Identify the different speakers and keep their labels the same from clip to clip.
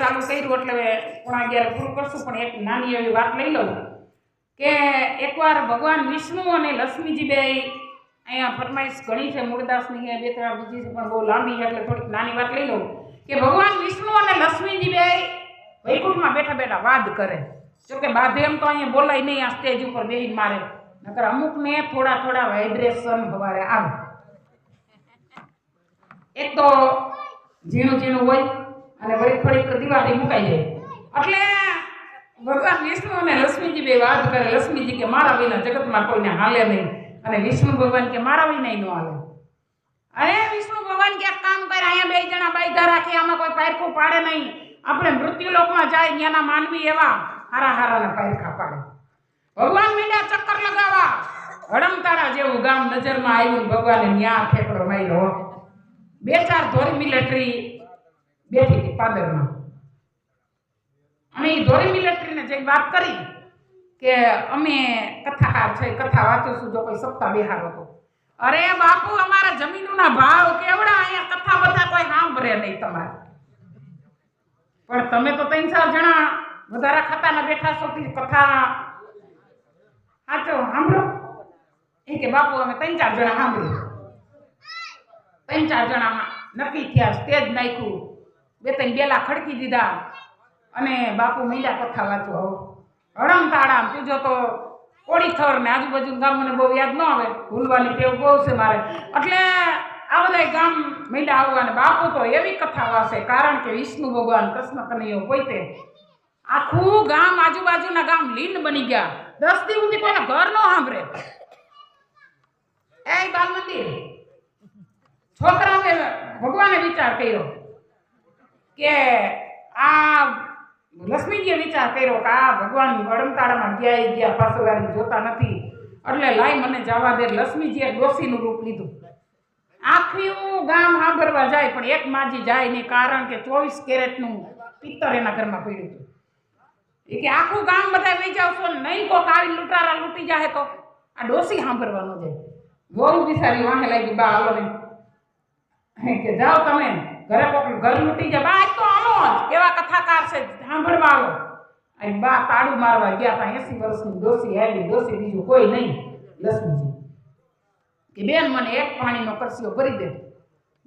Speaker 1: ચાલુ કર્યું એટલે પોણા અગિયાર પૂરું કરશું, પણ એક નાની એવી વાત લઈ લઉં. કે એકવાર ભગવાન વિષ્ણુ અને લક્ષ્મીજી બે અહીંયા ફરમાઈશ ઘણી છે મૂળદાસની બે ત્રણ બીજી છે, પણ બહુ લાંબી છે, એટલે થોડીક નાની વાત લઈ લઉં. કે ભગવાન વિષ્ણુ અને લક્ષ્મીજી બે વૈકુંઠમાં બેઠા બેઠા વાદ કરે. જો કે બાધે એમ તો અહીંયા બોલાય નહીં, આ સ્ટેજ ઉપર બેહીને મારે. નકર અમુકને થોડા થોડા વાઇબ્રેશન હવારે આવે. એક તો ઝીણું ઝીણું હોય અને વળી થોડીક દિવાળી મુકાઈ જાય. એટલે ભગવાન વિષ્ણુ અને લક્ષ્મીજી બે વાત કરે. લક્ષ્મીજી કે, મારા વિના જગતમાં કોઈને હાલે નહીં. અને વિષ્ણુ ભગવાન કે, મારા વિના ન હાલે. અરે વિષ્ણુ ભગવાન કે કામ કર, અહીંયા બે જણા બાયધા રાખે, આમાં કોઈ પાયરખું પાડે નહીં. આપણે મૃત્યુલોકમાં જાય, ત્યાંના માનવી એવા હારા હારાના પાયરખા પાડે. ભગવાન મીંડા ચક્કર લગાવવા. હડમતાળા જેવું ગામ નજરમાં આવ્યું ભગવાને ન્યા ઠેકડો માર્યો બે ચાર ધોરી મિલિટરી બેઠી હતી પાદરમાં. અને એ ધોરી મિલિટરીને જઈને વાત કરી કે અમે કથાકાર છે, કથા વાંચીશું જો કોઈ સપ્તાહ બિહાર હતો અરે બાપુ, અમારા જમીનોના ભાવ કેવડા? અહીંયા કથા બધા કોઈ સાંભળે નહીં તમારે. પણ તમે તો ત્રણ ચાર જણા વધારા ખાતાના બેઠા છો કથા સાચો સાંભળો. એ કે બાપુ, અમે ત્રણ ચાર જણા સાંભળ્યું ત્રણ ચાર જણા નક્કી થયા સ્ટેજ નાખ્યું. બે ત્રણ બેલા ખડકી દીધા. અને બાપુ મહિલા કથા વાંચો હો હળમ તાળામ તીજો તો કોડી ને આજુબાજુ ગામ મને બહુ યાદ ન આવે. ભૂલવાની ટેવ બહુ છે મારે. એટલે આ બધા ગામ મહિલા આવવા અને બાપુ તો એવી કથા વાસે કારણ કે વિષ્ણુ ભગવાન કૃષ્ણ કનૈયો પોતે આખું ગામ આજુબાજુના ગામ લીન બની ગયા. દસ દી સુધી કોઈને ઘર ન સાંભળે. એ બાલ મંદિર છોકરાઓને ભગવાને વિચાર કર્યો. કે આ લક્ષ્મીજીએ વિચાર કર્યો કે આ ભગવાન અડમતાળામાં ગયા ગયા પાછો વાળી જોતા નથી. એટલે લાઈ મને જવા દે, લક્ષ્મીજીએ ડોસીનું રૂપ લીધું. આખું ગામ સાંભળવા જાય, પણ એક માજી જાય નહીં, કારણ કે ચોવીસ કેરેટનું પિત્તર એના ઘરમાં પડ્યું હતું. એ કે આખું ગામ બધા વહી જાવ ને, નહીં કોક આવી લૂંટારા લૂંટી જાય તો? આ ડોસી સાંભળવાનો જાય વહુ બિચારી વાહે લાગી, બા આવો ને. કે જાઓ તમે. ઘરે કોક ઘર લૂટી જાય. બા તો આવો જ. કેવા કથાકાર છે. સાંભળવા આવો. અહીં બા તાળું મારવા ગયા હતા એસી વર્ષની ડોસી આવી ડોસી, બીજું કોઈ નહીં. લક્ષ્મીજી. કે બેન, મને એક પાણીનો કરશીઓ ભરી દે.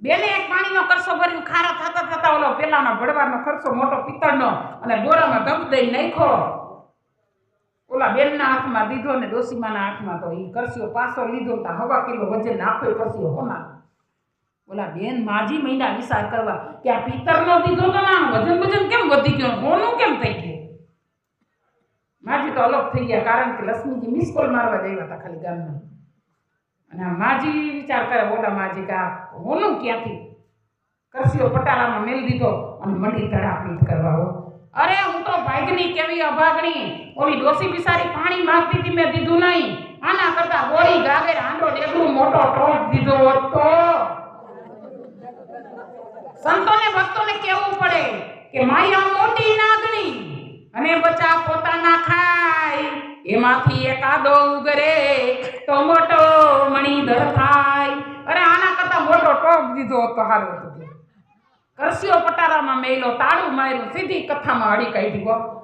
Speaker 1: બેને એક પાણીનો કરશો ભર્યું ખારા થતા થતા ઓલો પેલાનો ભડવાનો ખર્ચો મોટો પિત્તળનો અને દોરામાં દબ દઈ નાખો ઓલા બેનના હાથમાં દીધો ને ડોસીમાના હાથમાં તો એ કરશીઓ પાછો લીધો તા હવા કિલો વજન નાખો એ કરશીઓ હોના ઓલા બેન, માજી મહિના વિચાર કરવા કે આ પિત્તરનો દીધો તો ના વજન વજન કેમ વધી ગયો? હોનું કેમ થઈ ગયું? માજી તો અલગ થઈ ગયા, કારણ કે લક્ષ્મીજી મિસ કોલ મારવા જઈ હતા ખાલી ગામમાં. અને માજી વિચાર કરે, બોલા, માજી, કે આ હોનું ક્યાંથી? કરસીઓ પટારામાં મેલ દીધો અને મંડી તડાપીટ કરવા હો. અરે, હું તો ભાગની કેવી અભાગણી ઓલી ડોસી બિસારી પાણી માંગતી હતી મેં દીધું નહીં. આના કરતા ગોળી ગાગર આંડો ડેગડું મોટો ટોપ દીધો હતો સંતોને, ભક્તોને કેવું પડે કે માયા મોટી નાગણી અને બચા પોતાના ખાય. એમાંથી એકાદો ઉગરે, તો મોટો મણીધર થાય. અરે, આના કરતા મોટો ટોપ દીધો હતો સારું હતું કે. કરશીઓ પટારામાં મેલો, તાળું માર્યું, સીધી કથામાં અડી કાઢી ગો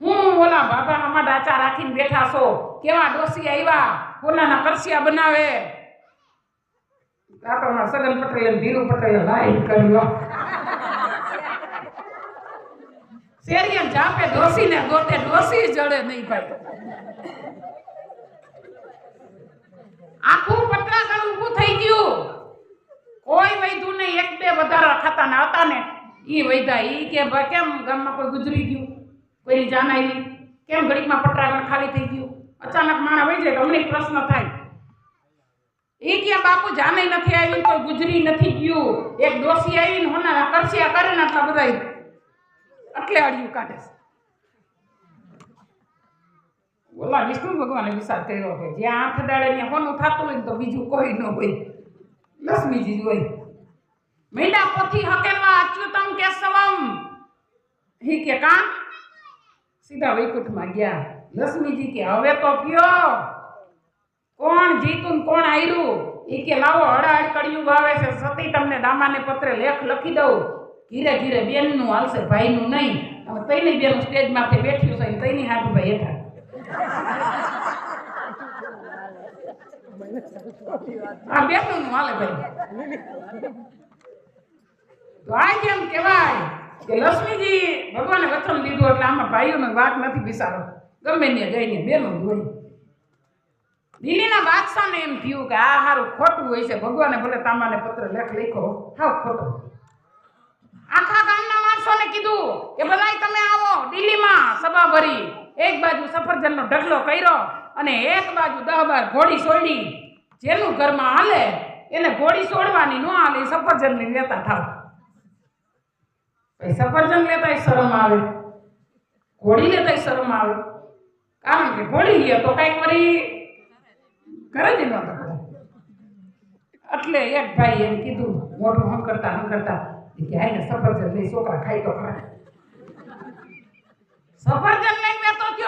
Speaker 1: હું ઓલા બાબા આમાં ડાચા રાખીને બેઠા છો? કેવા ડોસી આવ્યા? ઓલાના કરશિયા બનાવે. આ તો અમારા સગન પટેલ ધીરુ પટેલે લાઈન કર્યો. શેરીએ જાપે ડોસીને ગોતે, ડોસી જડે નહીં ભાઈ. આખું પતરાગળ ઊભું થઈ ગયું. કોઈ વૈધું નહીં, એક બે વધારા ખાતાના હતા ને, ઈ વૈધા એ કે ભાઈ કેમ ગામમાં કોઈ ગુજરી ગયું? કોઈની જાન આવી? કેમ ઘડીકમાં પતરાગળ ખાલી થઈ ગયું? અચાનક માણા વહી જાય તો અમને પ્રશ્ન થાય. એ ક્યાં બાપુ જામે નથી આવી કોઈ ગુજરી નથી ગયું. એક ડોસી આવીને હોના કરશિયા કરે ને આટલા બધા એટલે અડિયું કાઢે છે. વિષ્ણુ ભગવાને વિચાર કર્યો કે જ્યાં આંખ દાડે ને હોનું થતું હોય તો બીજું કોઈ ન હોય. લક્ષ્મીજી હોય. મૈડા પોથી હકેલવા અચ્યુતમ કેશવમ. હી કે કાં? સીધા વૈકુંઠમાં ગયા. લક્ષ્મીજી કે, હવે તો કયો કોણ જીતું કોણ આયરું એ કે, લાવો, હળાહળ કડિયું આવે છે. સતી તમને દામાને પત્રે લેખ લખી દઉં. ધીરે ધીરે બેનનું હાલશે, ભાઈનું નહીં. હવે તઈની બેન સ્ટેજ માથે બેઠ્યું છે તઈની હાથ ભાઈ હેઠા આ બેનનું હાલે ભાઈ. તો આ કેમ કહેવાય કે લક્ષ્મીજી ભગવાને વચન દીધું એટલે આમાં ભાઈઓને વાત નથી બિસારો ગમે ત્યાં જઈને બેનો હોય. દિલ્હીના બાદશાહને એમ થયું કે આ હારું ખોટું હોય છે. ભગવાને ભલે તામાને પત્ર લેખ લખો હાવ ખોટો. આખા ગામના માણસોને કીધું કે બધાય તમે આવો દિલ્હીમાં સભા ભરી. એક બાજુ સફરજનનો ઢગલો કર્યો અને એક બાજુ દહ બાર ઘોડી સોડી. જેનું ઘરમાં હાલે, એને ઘોડી સોડવાની ન હાલે સફરજનની લેતા થાવ. સફરજન લેતાય શરમ આવે. ઘોડી લેતાય શરમ આવે. કારણ કે ઘોડી લે તો કાંઈક વળી કરે જ તો એટલે એક ભાઈ એમ કીધું, મોટું હમ કરતા હમ કરતા કે આઈને સફરજન લઈ છોકરા ખાઈ તો ખરા. સફરજન લઈને મેં તો ભાઈ